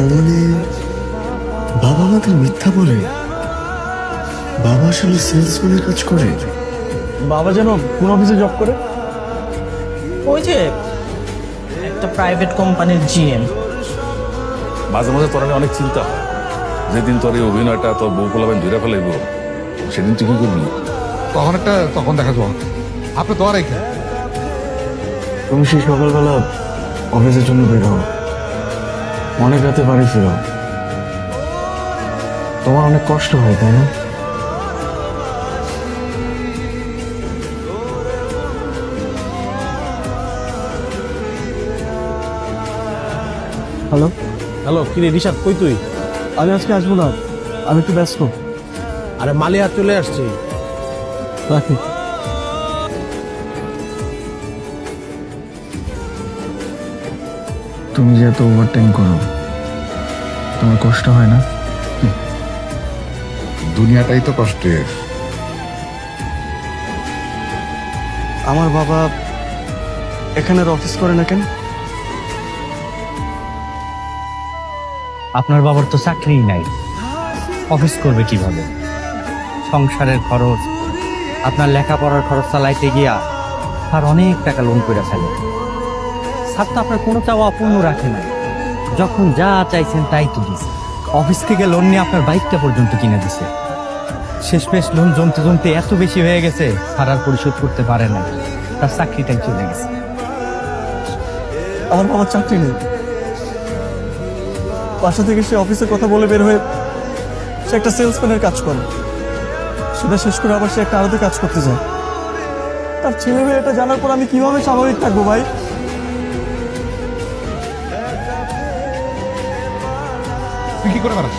মানে বাবা আমাদের মিথ্যা বলে। বাবা আসলে সেলসম্যানের কাজ করে। বাবা যেন কোন অফিসে জব করে? ওই যে একটা প্রাইভেট কোম্পানির জিএম মাঝে মাঝে তোর নিয়ে অনেক চিন্তা হয়। যেদিন তোর এই অভিনয়টা তোর বউ পোলাবেন ধরে ফেলাইব সেদিন তুই কি করবি। তখন একটা তখন দেখা যাব। আপনি তো আর এখানে। তুমি সেই সকালবেলা অফিসের জন্য বের হও। অনেক রাতে বাড়ি ফিরো। তোমার অনেক কষ্ট হয় তাই না? হ্যালো হ্যালো কিরে রিশাদ কই তুই? আমি আজকে আসব না আমি একটু ব্যস্ত। আরে মালিয়া চলে আসছি। রাখি। তুমি যে এত ওভারটাইম করো তোমার কষ্ট হয় না? দুনিয়াটাই তো কষ্টের। আমার বাবা এখানের অফিস করে না কেন? আপনার বাবার তো চাকরিই নাই। অফিস করবে কীভাবে? সংসারের খরচ আপনার লেখাপড়ার খরচ চালাইতে গিয়া আর অনেক টাকা লোন করে ফেলে। স্যার আপনার কোনো চাওয়া অপূর্ণ রাখে নাই। যখন যা চাইছেন তাই তো দিছে অফিস থেকে লোন নিয়ে আপনার বাইকটা পর্যন্ত কিনে দিছে। শেষ পেশ লোন জমতে জমতে এত বেশি হয়ে গেছে, আর পরিশোধ করতে পারে না তার চাকরিটাই চলে গেছে। আমার বাবার চাকরি নেই। বাসা থেকে সে অফিসের কথা বলে বের হয়ে সে একটা সেলসম্যানের কাজ করে। সেটা শেষ করে আবার সে একটা আলাদা কাজ করতে যায়। তার ছেলে মেয়ে এটা জানার পর আমি কীভাবে স্বাভাবিক থাকব ভাই? তুই কি করে বেড়াস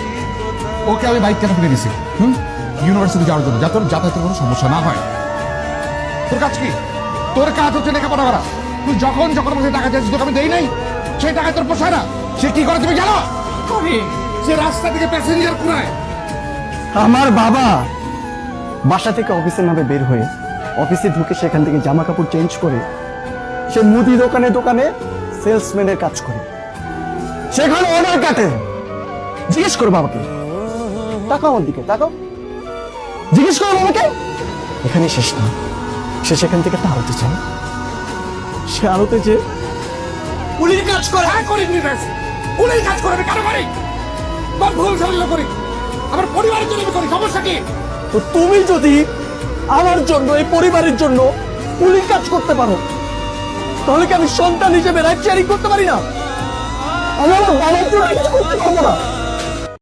ওকে আমি বাইক কেন কিনে দিছি হুম? ইউনিভার্সিটি যাওয়ার জন্য। যাতে ওর যাতায়াতের কোনো সমস্যা না হয়। তোর কাজ কি? তোর কাজ হচ্ছে লেখাপড়া করা। তুই যখন যখন আমাকে টাকা চাইছিস তোকে আমি দেই নাই। সেই টাকা তোর পোষায় না। সে কি করে তুমি জানো? সে রাস্তা থেকে প্যাসেঞ্জার কুড়ায় আমার বাবা বাসা থেকে অফিসের নামে বের হয়ে অফিসে ঢুকে সেখান থেকে জামা কাপড় চেঞ্জ করে সে মুদি দোকানে দোকানে সেলসম্যানের কাজ করে। সেখানে অনেক কাটে। জিজ্ঞেস করো বাবাকে। তাকাও আমার দিকে, তাকাও। জিজ্ঞেস করো বাবাকে। এখানে শেষ না। সে সেখান থেকে একটা আরতে চায় সে আরতে যে পুলিশ কাজ করে হ্যাঁ করি পুলিশ কাজ করে আমি কেন করি বা ভুল ধরলে করি। আমার পরিবারের জন্য আমি করি, সমস্যা কি? তো তুমি যদি আমার জন্য, এই পরিবারের জন্য পুলিশ কাজ করতে পারো, তাহলে কি আমি সন্তান হিসেবে রাইট শেয়ারিং করতে পারি না? আমি আমার বাবার জন্য কিছু করতে পারব না।